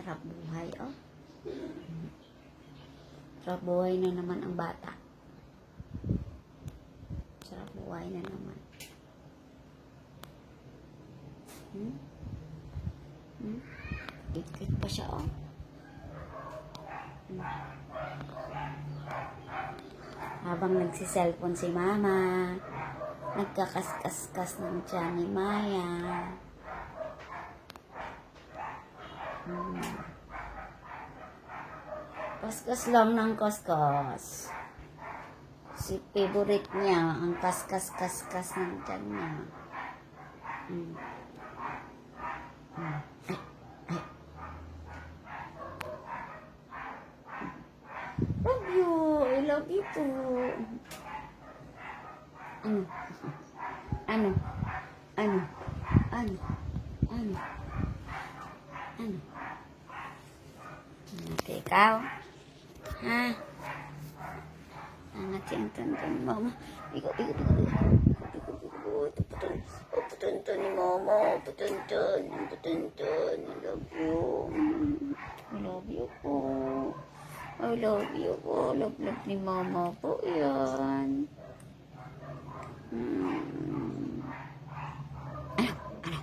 Sarap buhay, oh. Sarap buhay na naman ang bata. Sarap buhay na naman. Hmm? Hmm? Kit-kit pa siya, oh. Hmm. Habang nagsiselfon si mama, nagkakaskas-kas ng tiyan ni Maya. Kaskas lang ng kaskas. Si favorite niya, ang kaskas-kaskas ng tiyan niya. Hmm. Hmm. Ay, ay. Love you. I love you too. Ano? Ano? Ano? Ano? Ano? Ano? Ate, ikaw? Ha? Angat yung mama. Ikaw, ikaw, ikaw, ikaw. Ikaw, ikaw, ito putun. Oh, putuntan ni mama. Putuntan. Putuntan. I love you. I love you po. I love you po. Love, love ni mama po yan. Hmm. Ano? Ano?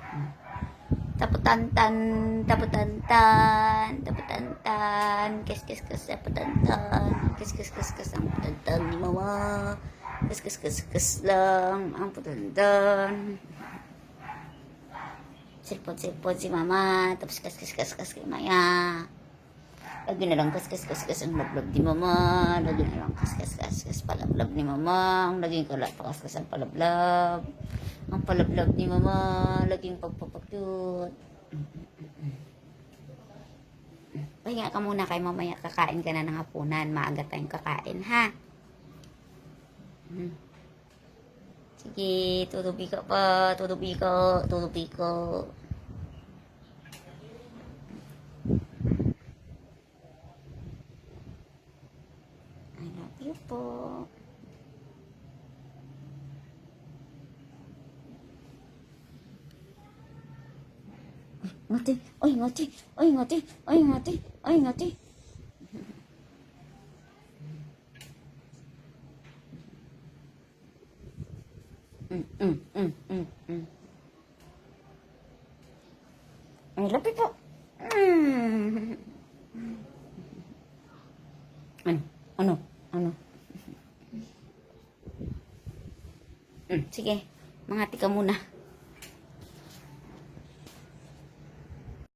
Hmm. Taputantan, taputantan, taputantan, kes kes kes taputantan, kes kes kes kes ang putantan ni mama, kes kes kes kes lang ang putantan. Silpot silpot si mama, tapos kes kes kes kes kay Maya. Lagi na lang kas kas kas kas ang lablab ni mama, lagi na lang kas kas kas kas palablab ni mama, ang laging kala kas kas ang palablab. Ang palablab ni mama, laging pagpapakyut. Pahinga ka muna kay mamaya kakain ka na ng hapunan. Maaga tayong kakain, ha? Hmm. Sige, tutubi ka pa, tutubi ka, tutubi ka. I love you po. Ngati, ay ngati, ay ngati, ay ngati, ay ngati. Mm, mm, mm, mm, mm. Ay, lapit po. Mm. Ano? Ano? Ano? Mm, sige, mga tika muna.